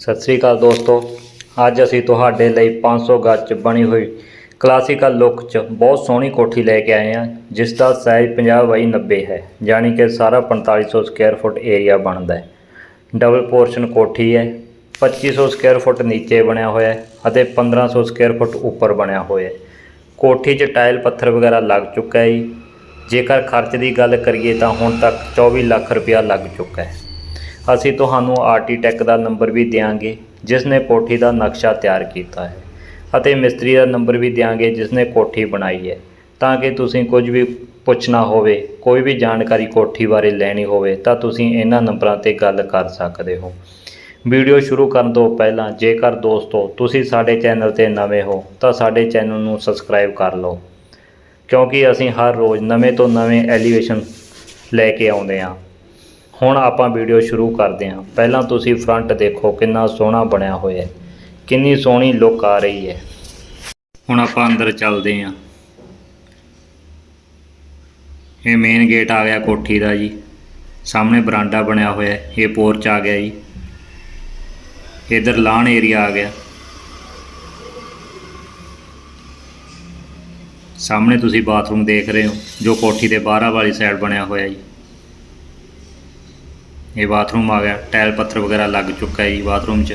ਸਤਿ ਸ੍ਰੀ ਅਕਾਲ ਦੋਸਤੋ। ਅੱਜ ਅਸੀਂ ਤੁਹਾਡੇ ਲਈ 500 ਗਜ 'ਚ ਬਣੀ ਹੋਈ ਕਲਾਸੀਕਲ ਲੁੱਕ 'ਚ ਬਹੁਤ ਸੋਹਣੀ ਕੋਠੀ ਲੈ ਕੇ ਆਏ ਹਾਂ, ਜਿਸ ਦਾ ਸਾਈਜ਼ 50 ਬਾਈ 90 ਹੈ, ਯਾਨੀ ਕਿ ਸਾਰਾ 4500 ਸਕੁਅਰ ਫੁੱਟ ਏਰੀਆ ਬਣਦਾ ਹੈ। ਡਬਲ ਪੋਰਸ਼ਨ ਕੋਠੀ ਹੈ 2500 ਸਕੁਅਰ ਫੁੱਟ ਨੀਚੇ ਬਣਿਆ ਹੋਇਆ ਹੈ ਅਤੇ 1500 ਸਕੁਅਰ ਫੁੱਟ ਉੱਪਰ ਬਣਿਆ ਹੋਇਆ ਹੈ। ਕੋਠੀ 'ਚ ਟਾਇਲ ਪੱਥਰ ਵਗੈਰਾ ਲੱਗ ਚੁੱਕਾ ਹੈ ਜੀ। ਜੇਕਰ ਖਰਚ ਦੀ ਗੱਲ ਕਰੀਏ ਤਾਂ ਹੁਣ ਤੱਕ 24 ਲੱਖ ਰੁਪਇਆ ਲੱਗ ਚੁੱਕਾ ਹੈ। ਅਸੀਂ ਤੁਹਾਨੂੰ ਆਰਟੀਟੈਕ ਦਾ ਨੰਬਰ ਵੀ ਦਿਆਂਗੇ ਜਿਸ ਨੇ ਕੋਠੀ ਦਾ ਨਕਸ਼ਾ ਤਿਆਰ ਕੀਤਾ ਹੈ ਅਤੇ ਮਿਸਤਰੀ ਦਾ ਨੰਬਰ ਵੀ ਦਿਆਂਗੇ ਜਿਸ ਨੇ ਕੋਠੀ ਬਣਾਈ ਹੈ, ਤਾਂ ਕਿ ਤੁਸੀਂ ਕੁਝ ਵੀ ਪੁੱਛਣਾ ਹੋਵੇ, ਕੋਈ ਵੀ ਜਾਣਕਾਰੀ ਕੋਠੀ ਬਾਰੇ ਲੈਣੀ ਹੋਵੇ, ਤਾਂ ਤੁਸੀਂ ਇਹਨਾਂ ਨੰਬਰਾਂ ਤੇ ਗੱਲ ਕਰ ਸਕਦੇ ਹੋ। ਵੀਡੀਓ ਸ਼ੁਰੂ ਕਰਨ ਤੋਂ ਪਹਿਲਾਂ, ਜੇਕਰ ਦੋਸਤੋ ਤੁਸੀਂ ਸਾਡੇ ਚੈਨਲ ਤੇ ਨਵੇਂ ਹੋ, ਤਾਂ ਸਾਡੇ ਚੈਨਲ ਨੂੰ ਸਬਸਕ੍ਰਾਈਬ ਕਰ ਲਓ, ਕਿਉਂਕਿ ਅਸੀਂ ਹਰ ਰੋਜ਼ ਨਵੇਂ ਤੋਂ ਨਵੇਂ ਐਲੀਵੇਸ਼ਨ ਲੈ ਕੇ ਆਉਂਦੇ ਹਾਂ। ਹੁਣ ਆਪਾਂ ਵੀਡੀਓ ਸ਼ੁਰੂ ਕਰਦੇ ਹਾਂ। ਪਹਿਲਾਂ ਤੁਸੀਂ ਫਰੰਟ ਦੇਖੋ ਕਿੰਨਾ ਸੋਹਣਾ ਬਣਿਆ ਹੋਇਆ ਹੈ। ਕਿੰਨੀ ਸੋਹਣੀ ਲੁੱਕ ਆ ਰਹੀ ਹੈ। ਹੁਣ ਆਪਾਂ ਅੰਦਰ ਚੱਲਦੇ ਹਾਂ। ਇਹ ਮੇਨ ਗੇਟ ਆ ਗਿਆ ਕੋਠੀ ਦਾ ਜੀ। ਸਾਹਮਣੇ ਬਰਾਂਡਾ ਬਣਿਆ ਹੋਇਆ ਹੈ। ਇਹ ਪੋਰਚ ਆ ਗਿਆ ਜੀ। ਇਧਰ ਲਾਣ ਏਰੀਆ ਆ ਗਿਆ। ਸਾਹਮਣੇ ਤੁਸੀਂ ਬਾਥਰੂਮ ਦੇਖ ਰਹੇ ਹੋ, ਜੋ ਕੋਠੀ ਦੇ ਬਾਹਰਾਂ ਵਾਲੀ ਸਾਈਡ ਬਣਿਆ ਹੋਇਆ ਜੀ। ਇਹ ਬਾਥਰੂਮ ਆ ਗਿਆ। ਟਾਇਲ ਪੱਥਰ ਵਗੈਰਾ ਲੱਗ ਚੁੱਕਾ ਹੈ ਜੀ ਬਾਥਰੂਮ 'ਚ।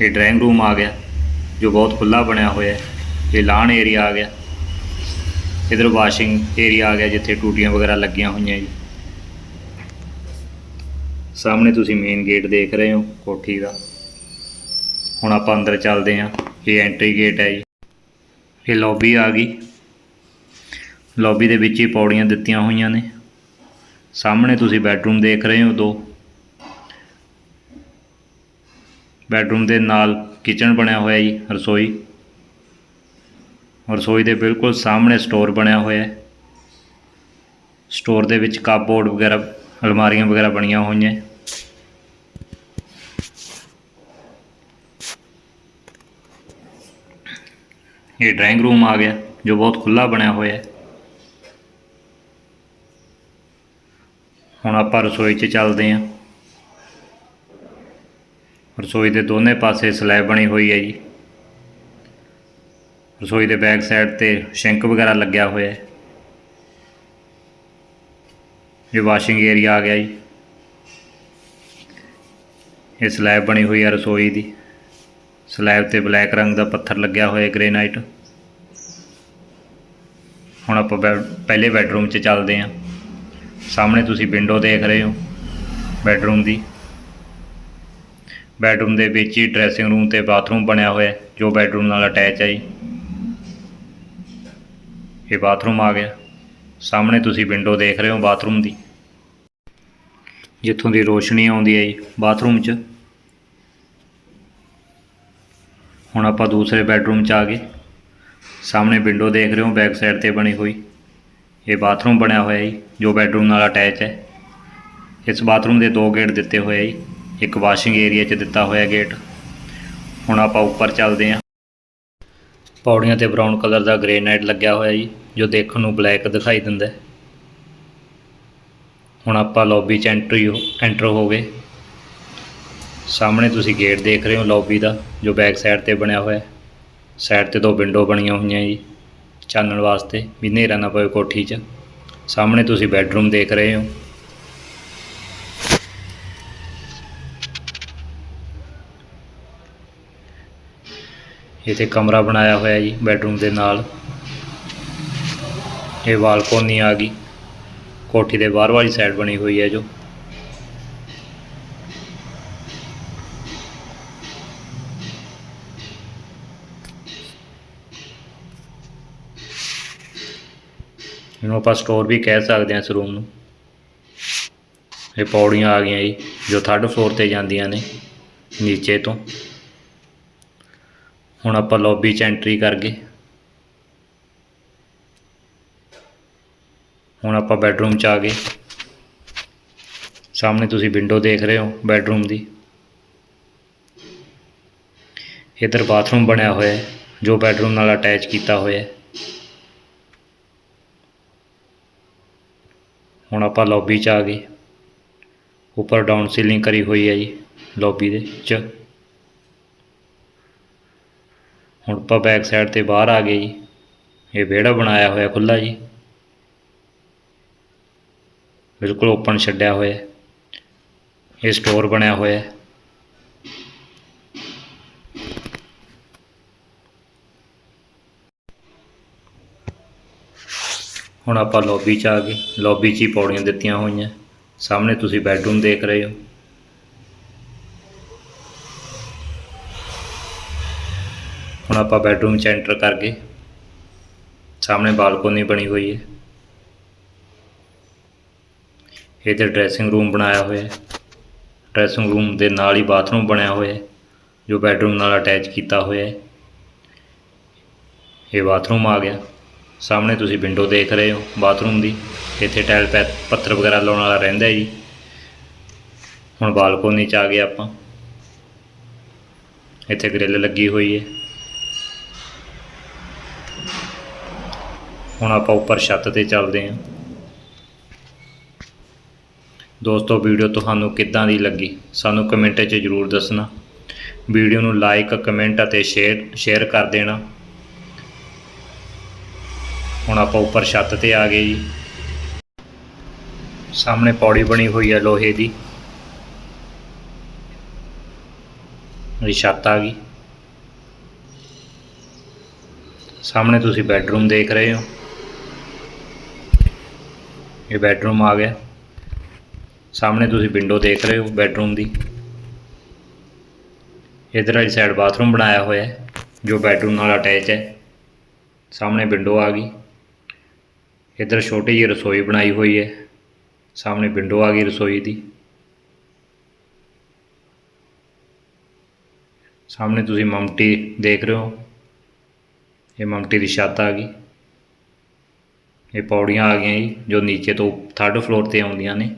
ਇਹ ਡਰਾਇੰਗ ਰੂਮ ਆ ਗਿਆ, ਜੋ ਬਹੁਤ ਖੁੱਲਾ ਬਣਿਆ ਹੋਇਆ ਹੈ। ਇਹ ਲਾਣ ਏਰੀਆ ਆ ਗਿਆ। ਇਧਰ ਵਾਸ਼ਿੰਗ ਏਰੀਆ ਆ ਗਿਆ, ਜਿੱਥੇ ਟੂਟੀਆਂ ਵਗੈਰਾ ਲੱਗੀਆਂ ਹੋਈਆਂ ਜੀ। ਸਾਹਮਣੇ ਤੁਸੀਂ ਮੇਨ ਗੇਟ ਦੇਖ ਰਹੇ ਹੋ, ਕੋਠੀ ਦਾ। ਹੁਣ ਆਪਾਂ ਅੰਦਰ ਚੱਲਦੇ ਹਾਂ। ਇਹ ਐਂਟਰੀ ਗੇਟ ਹੈ ਜੀ। ਇਹ ਲੌਬੀ ਆ ਗਈ। ਲੌਬੀ ਦੇ ਵਿੱਚ ਹੀ ਪੌੜੀਆਂ ਦਿੱਤੀਆਂ ਹੋਈਆਂ ਨੇ। ਸਾਹਮਣੇ ਤੁਸੀਂ ਬੈਡਰੂਮ ਦੇਖ ਰਹੇ ਹੋ ਦੋ। ਬੈਡਰੂਮ ਦੇ ਨਾਲ ਕਿਚਨ ਬਣਿਆ ਹੋਇਆ ਜੀ, ਰਸੋਈ। ਰਸੋਈ ਦੇ ਬਿਲਕੁਲ ਸਾਹਮਣੇ ਸਟੋਰ ਬਣਿਆ ਹੋਇਆ ਹੈ। ਸਟੋਰ ਦੇ ਵਿੱਚ ਕਾਪਬੋਰਡ ਵਗੈਰਾ, ਅਲਮਾਰੀਆਂ ਵਗੈਰਾ ਬਣੀਆਂ ਹੋਈਆਂ। ਇਹ ਡਰਾਇੰਗ ਰੂਮ ਆ ਗਿਆ, ਜੋ ਬਹੁਤ ਖੁੱਲਾ ਬਣਿਆ ਹੋਇਆ ਹੈ। ਹੁਣ ਆਪਾਂ ਰਸੋਈ 'ਚ ਚੱਲਦੇ ਹਾਂ। ਰਸੋਈ ਦੇ ਦੋਨੇ ਪਾਸੇ ਸਲੈਬ ਬਣੀ ਹੋਈ ਹੈ ਜੀ। ਰਸੋਈ ਦੇ ਬੈਕ ਸਾਈਡ ਤੇ ਸ਼ਿੰਕ ਵਗੈਰਾ ਲੱਗਿਆ ਹੋਇਆ ਹੈ। ਇਹ ਵਾਸ਼ਿੰਗ ਏਰੀਆ ਆ ਗਿਆ ਜੀ। ਇਹ ਸਲੈਬ ਬਣੀ ਹੋਈ ਹੈ ਰਸੋਈ ਦੀ। ਸਲੈਬ ਤੇ ਬਲੈਕ ਰੰਗ ਦਾ ਪੱਥਰ ਲੱਗਿਆ ਹੋਇਆ ਗ੍ਰੇਨਾਈਟ। ਹੁਣ ਆਪਾਂ ਬੈ- ਪਹਿਲੇ ਬੈਡਰੂਮ 'ਚ ਚੱਲਦੇ ਹਾਂ। ਸਾਹਮਣੇ ਤੁਸੀਂ ਵਿੰਡੋ ਦੇਖ ਰਹੇ ਹੋ, ਬੈਡਰੂਮ ਦੀ। ਬੈਡਰੂਮ ਦੇ ਵਿੱਚ ਹੀ ਡਰੈਸਿੰਗ ਰੂਮ ਤੇ ਬਾਥਰੂਮ ਬਣਿਆ ਹੋਇਆ, ਜੋ ਬੈਡਰੂਮ ਨਾਲ ਅਟੈਚ ਹੈ ਜੀ। ਇਹ ਬਾਥਰੂਮ ਆ ਗਿਆ। ਸਾਹਮਣੇ ਤੁਸੀਂ ਵਿੰਡੋ ਦੇਖ ਰਹੇ ਹੋ ਬਾਥਰੂਮ ਦੀ। ਜਿੱਥੋਂ ਦੀ ਰੋਸ਼ਨੀ ਆਉਂਦੀ ਹੈ ਜੀ, ਬਾਥਰੂਮ 'ਚ। ਹੁਣ ਆਪਾਂ ਦੂਸਰੇ ਬੈਡਰੂਮ 'ਚ ਆ ਗਏ। ਸਾਹਮਣੇ ਵਿੰਡੋ ਦੇਖ ਰਹੇ ਹੋ, ਬੈਕ ਸਾਈਡ ਤੇ ਬਣੀ ਹੋਈ। ਇਹ ਬਾਥਰੂਮ ਬਣਿਆ ਹੋਇਆ ਜੀ, ਜੋ ਬੈਡਰੂਮ ਨਾਲ ਅਟੈਚ ਹੈ। ਇਸ ਬਾਥਰੂਮ ਦੇ ਦੋ ਗੇਟ ਦਿੱਤੇ ਹੋਏ ਜੀ, ਇੱਕ ਵਾਸ਼ਿੰਗ ਏਰੀਆ 'ਚ ਦਿੱਤਾ ਹੋਇਆ ਗੇਟ। ਹੁਣ ਆਪਾਂ ਉੱਪਰ ਚੱਲਦੇ ਹਾਂ। ਪੌੜੀਆਂ ਤੇ ਬਰਾਊਨ ਕਲਰ ਦਾ ਗ੍ਰੇਨਾਈਟ ਲੱਗਿਆ ਹੋਇਆ ਜੀ, ਜੋ ਦੇਖਣ ਨੂੰ ਬਲੈਕ ਦਿਖਾਈ ਦਿੰਦਾ ਹੁਣ ਆਪਾਂ ਲੌਬੀ 'ਚ ਐਂਟਰੀ ਹੋ, ਐਂਟਰ ਹੋ ਗਏ। ਸਾਹਮਣੇ ਤੁਸੀਂ ਗੇਟ ਦੇਖ ਰਹੇ ਹੋ ਲੌਬੀ ਦਾ, ਜੋ ਬੈਕ ਸਾਈਡ ਤੇ ਬਣਿਆ ਹੋਇਆ ਹੈ। ਸਾਈਡ ਤੇ ਦੋ ਵਿੰਡੋ ਬਣੀਆਂ ਹੋਈਆਂ ਜੀ। ਚਾਨਣ ਵਾਸਤੇ ਵੀ ਹਨੇਰਾ ਨਾ ਪਵੇ ਕੋਠੀ 'ਚ। ਸਾਹਮਣੇ ਤੁਸੀਂ ਬੈੱਡਰੂਮ ਦੇਖ ਰਹੇ ਹੋ। ਇੱਥੇ ਕਮਰਾ ਬਣਾਇਆ ਹੋਇਆ ਜੀ ਬੈੱਡਰੂਮ ਦੇ ਨਾਲ। ਇਹ ਬਾਲਕੋਨੀ ਆ ਗਈ। ਕੋਠੀ ਦੇ ਬਾਹਰ ਵਾਲੀ ਸਾਈਡ ਬਣੀ ਹੋਈ ਹੈ ਜੋ। ਇਹਨੂੰ ਆਪਾਂ ਸਟੋਰ ਵੀ ਕਹਿ ਸਕਦੇ ਹਾਂ ਇਸ ਰੂਮ ਨੂੰ। ਇਹ ਪੌੜੀਆਂ ਆ ਗਈਆਂ ਜੀ, ਜੋ ਥਰਡ ਫਲੋਰ ਤੇ ਜਾਂਦੀਆਂ ਨੇ, ਨੀਚੇ ਤੋਂ। ਹੁਣ ਆਪਾਂ ਲੌਬੀ 'ਚ ਐਂਟਰੀ ਕਰ ਗਏ ਹੁਣ ਆਪਾਂ ਬੈੱਡਰੂਮ 'ਚ ਆ ਗਏ। ਸਾਹਮਣੇ ਤੁਸੀਂ ਵਿੰਡੋ ਦੇਖ ਰਹੇ ਹੋ ਬੈੱਡਰੂਮ ਦੀ। ਇੱਧਰ ਬਾਥਰੂਮ ਬਣਿਆ ਹੋਇਆ ਹੈ, ਜੋ ਬੈੱਡਰੂਮ ਨਾਲ ਅਟੈਚ ਕੀਤਾ ਹੋਇਆ ਹੈ। ਹੁਣ ਆਪਾਂ ਲੌਬੀ 'ਚ ਆ ਗਏ। ਉੱਪਰ ਡਾਊਨ ਸੀਲਿੰਗ ਕਰੀ ਹੋਈ ਹੈ ਜੀ ਲੌਬੀ ਦੇ ਵਿੱਚ ਹੁਣ ਆਪਾਂ ਬੈਕ ਸਾਈਡ ਤੇ ਬਾਹਰ ਆ ਗਏ ਜੀ। ਇਹ ਵਿਹੜਾ ਬਣਾਇਆ ਹੋਇਆ ਖੁੱਲਾ ਜੀ। ਬਿਲਕੁਲ ਓਪਨ ਛੱਡਿਆ ਹੋਇਆ। ਇਹ ਸਟੋਰ ਬਣਿਆ ਹੋਇਆ। ਹੁਣ ਆਪਾਂ ਲੌਬੀ 'ਚ ਆ ਗਏ। ਲੌਬੀ 'ਚ ਹੀ ਪੌੜੀਆਂ ਦਿੱਤੀਆਂ ਹੋਈਆਂ। ਸਾਹਮਣੇ ਤੁਸੀਂ ਬੈੱਡਰੂਮ ਦੇਖ ਰਹੇ ਹੋ। ਹੁਣ ਆਪਾਂ ਬੈੱਡਰੂਮ 'ਚ ਐਂਟਰ ਕਰ ਗਏ। ਸਾਹਮਣੇ ਬਾਲਕੋਨੀ ਬਣੀ ਹੋਈ ਹੈ। ਇਹਦੇ ਡਰੈਸਿੰਗ ਰੂਮ ਬਣਾਇਆ ਹੋਇਆ ਹੈ। ਡਰੈਸਿੰਗ ਰੂਮ ਦੇ ਨਾਲ ਹੀ ਬਾਥਰੂਮ ਬਣਿਆ ਹੋਇਆ ਹੈ, ਜੋ ਬੈੱਡਰੂਮ ਨਾਲ ਅਟੈਚ ਕੀਤਾ ਹੋਇਆ ਹੈ। ਇਹ ਬਾਥਰੂਮ ਆ ਗਿਆ। ਸਾਹਮਣੇ ਤੁਸੀਂ ਵਿੰਡੋ ਦੇਖ ਰਹੇ ਹੋ ਬਾਥਰੂਮ ਦੀ। ਇੱਥੇ ਟਾਇਲ ਪੈ, ਪੱਥਰ ਵਗੈਰਾ ਲਾਉਣ ਵਾਲਾ ਰਹਿੰਦਾ ਜੀ। ਹੁਣ ਬਾਲਕੋਨੀ 'ਚ ਆ ਗਏ ਆਪਾਂ। ਇੱਥੇ ਗ੍ਰਿਲ ਲੱਗੀ ਹੋਈ ਹੈ। ਹੁਣ ਆਪਾਂ ਉੱਪਰ ਛੱਤ ਤੇ ਚੱਲਦੇ ਹਾਂ। ਦੋਸਤੋ ਵੀਡੀਓ ਤੁਹਾਨੂੰ ਕਿੱਦਾਂ ਦੀ ਲੱਗੀ? ਸਾਨੂੰ ਕਮੈਂਟ 'ਚ ਜ਼ਰੂਰ ਦੱਸਣਾ। ਵੀਡੀਓ ਨੂੰ ਲਾਈਕ ਕਮੈਂਟ ਅਤੇ ਸ਼ੇਅਰ ਸ਼ੇਅਰ ਕਰ ਦੇਣਾ। ਹੁਣ ਆਪਾਂ ਉੱਪਰ ਛੱਤ ਤੇ ਆ ਗਏ ਜੀ। ਸਾਹਮਣੇ ਪੌੜੀ ਬਣੀ ਹੋਈ ਹੈ ਲੋਹੇ ਦੀ। ਇਹ ਛੱਤ ਆ ਗਈ। ਸਾਹਮਣੇ ਤੁਸੀਂ ਬੈੱਡਰੂਮ ਦੇਖ ਰਹੇ ਹੋ। ਇਹ ਬੈੱਡਰੂਮ ਆ ਗਿਆ। ਸਾਹਮਣੇ ਤੁਸੀਂ ਵਿੰਡੋ ਦੇਖ ਰਹੇ ਹੋ ਬੈੱਡਰੂਮ ਦੀ। ਇਧਰ ਵਾਲੀ ਸਾਈਡ ਬਾਥਰੂਮ ਬਣਾਇਆ ਹੋਇਆ ਹੈ, ਜੋ ਬੈੱਡਰੂਮ ਨਾਲ ਅਟੈਚ ਹੈ। ਸਾਹਮਣੇ ਵਿੰਡੋ ਆ ਗਈ। ਇਧਰ ਛੋਟੀ ਜਿਹੀ ਰਸੋਈ ਬਣਾਈ ਹੋਈ ਹੈ। ਸਾਹਮਣੇ ਵਿੰਡੋ ਆ ਗਈ ਰਸੋਈ ਦੀ। ਸਾਹਮਣੇ ਤੁਸੀਂ ਮਮਟੀ ਦੇਖ ਰਹੇ ਹੋ। ਇਹ ਮਮਟੀ ਦੀ ਛੱਤ ਆ ਗਈ। ਇਹ ਪੌੜੀਆਂ ਆ ਗਈਆਂ ਜੀ, ਜੋ ਨੀਚੇ ਤੋਂ ਥਰਡ ਫਲੋਰ ਤੇ ਆਉਂਦੀਆਂ ਨੇ।